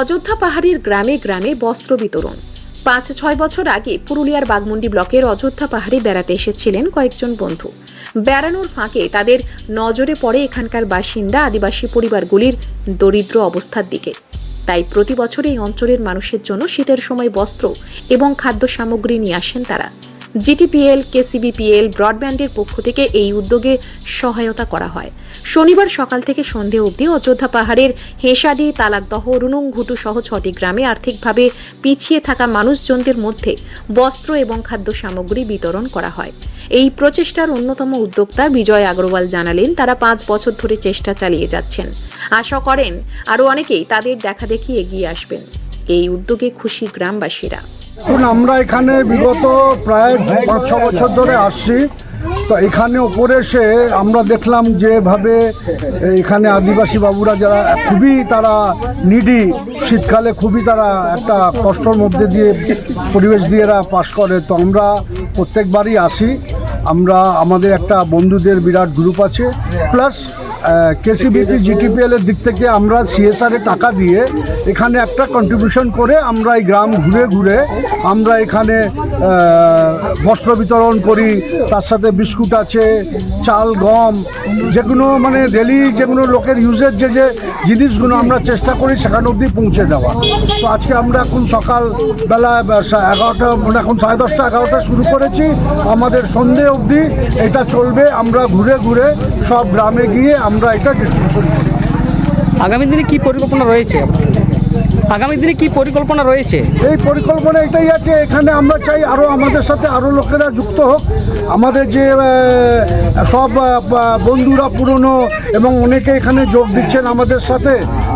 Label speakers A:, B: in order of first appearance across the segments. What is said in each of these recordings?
A: অযোধ্যা পাহাড়ের গ্রামে গ্রামে বস্ত্র বিতরণ। পাঁচ ছয় বছর আগে পুরুলিয়ার বাগমুন্ডি ব্লকের অযোধ্যা পাহাড়ে বেড়াতে এসেছিলেন কয়েকজন বন্ধু। বেড়ানোর ফাঁকে তাদের নজরে পড়ে এখানকার বাসিন্দা আদিবাসী পরিবারগুলির দরিদ্র অবস্থার দিকে। তাই প্রতি বছর এই অঞ্চলের মানুষের জন্য শীতের সময় বস্ত্র এবং খাদ্য সামগ্রী নিয়ে আসেন তারা। জিটিপিএল, কেসিবিপিএল, ব্রডব্যান্ডের পক্ষ থেকে এই উদ্যোগে সহায়তা করা হয়। শনিবার সকাল থেকে সন্ধে অবধি অযোধ্যা পাহাড়ের হেঁসাডি তালাকদহ রুনুংঘুটু সহ ছটি গ্রামে আর্থিকভাবে পিছিয়ে থাকা মানুষজনদের মধ্যে বস্ত্র এবং খাদ্য সামগ্রী বিতরণ করা হয়। এই প্রচেষ্টার অন্যতম উদ্যোক্তা বিজয় আগরওয়াল জানালেন, তারা পাঁচ বছর ধরে চেষ্টা চালিয়ে যাচ্ছেন। আশা করেন আরও অনেকেই তাদের দেখাদেখি এগিয়ে আসবেন। এই উদ্যোগে খুশি গ্রামবাসীরা।
B: আমরা এখানে বিগত প্রায় পাঁচ ছ বছর ধরে আসছি। তো এখানে ওপরে এসে আমরা দেখলাম যেভাবে এখানে আদিবাসী বাবুরা যারা, খুবই তারা নিডি। শীতকালে খুবই তারা একটা কষ্টর মধ্যে দিয়ে পরিবেশ দিয়ে এরা পাশ করে। তো আমরা প্রত্যেকবারই আসি। আমরা, আমাদের একটা বন্ধুদের বিরাট গ্রুপ আছে। প্লাস কেসিবিপি জিটিপিএল এর দিক থেকে আমরা সিএসআর এর টাকা দিয়ে এখানে একটা কন্ট্রিবিউশন করে আমরা এই গ্রাম ঘুরে ঘুরে আমরা এখানে বস্ত্র বিতরণ করি, তার সাথে বিস্কুট আছে, চাল, গম, যেগুলো মানে ডেলি যেগুলো লোকের ইউজের যে যে জিনিসগুলো আমরা চেষ্টা করি সেখানে অবধি পৌঁছে দেওয়া। তো আজকে আমরা এখন সকালবেলা এগারোটা মানে এখন সাড়ে দশটা, এগারোটা শুরু করেছি। আমাদের সন্ধে অবধি এটা চলবে। আমরা ঘুরে ঘুরে সব গ্রামে গিয়ে আমরা এটা ডিস্ট্রিবিউশন করি।
C: আগামী দিনে কি পরিকল্পনা রয়েছে? আগামী দিনে কি পরিকল্পনা রয়েছে?
B: এই পরিকল্পনা এটাই আছে এখানে আমরা চাই আরও আমাদের সাথে আরও লোকেরা যুক্ত হোক। আমাদের যে সব বন্ধুরা পুরনো এবং অনেকে এখানে যোগ দিচ্ছেন আমাদের সাথে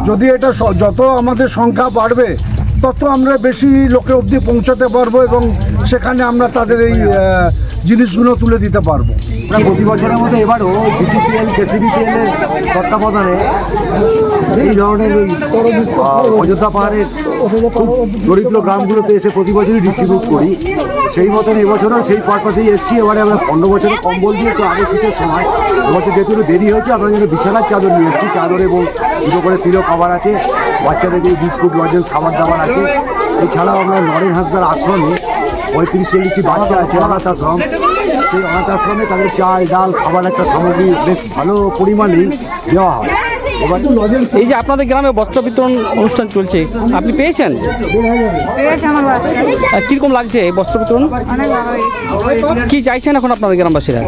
B: যদি এটা যত আমাদের সংখ্যা বাড়বে তত আমরা বেশি লোকে অবধি পৌঁছাতে পারব এবং সেখানে আমরা তাদের এই জিনিসগুলো তুলে দিতে পারব।
D: আমরা প্রতি বছরের মতো এবারও জিটিপিএল কেসিবিপিএল এর তত্ত্বাবধানে এই ধরনের ওই অযোধ্যা পাহাড়ের দরিদ্র গ্রামগুলোতে এসে প্রতি বছরই ডিস্ট্রিবিউট করি। সেই মতন এবছরও সেই পারপাসেই এসেছি। এবারে আমরা পনেরো বছরে কম্বল দিয়ে একটু আগে শীতের সময় এবছর যেহেতু দেরি হয়েছে আমরা যেন বিছানার চাদর নিয়ে এসেছি। চাদর এবং দুটো করে তিলো খাবার আছে। বাচ্চাদের বিস্কুট লজেন্স খাবার দাবার আছে। এছাড়াও আমরা নরেন হাসদার আশ্রমে পঁয়ত্রিশ চল্লিশটি বাচ্চা আছে অনাথ আশ্রম সেই অনাথ আশ্রমে তাদের চাল ডাল খাবার একটা সামগ্রী বেশ ভালো পরিমাণেই দেওয়া হয়। এবার
C: এই যে আপনাদের গ্রামে বস্ত্র বিতরণ অনুষ্ঠান চলছে আপনি পেয়েছেন? কীরকম লাগছে এই বস্ত্র বিতরণ? কি চাইছেন এখন আপনাদের গ্রামবাসীরা?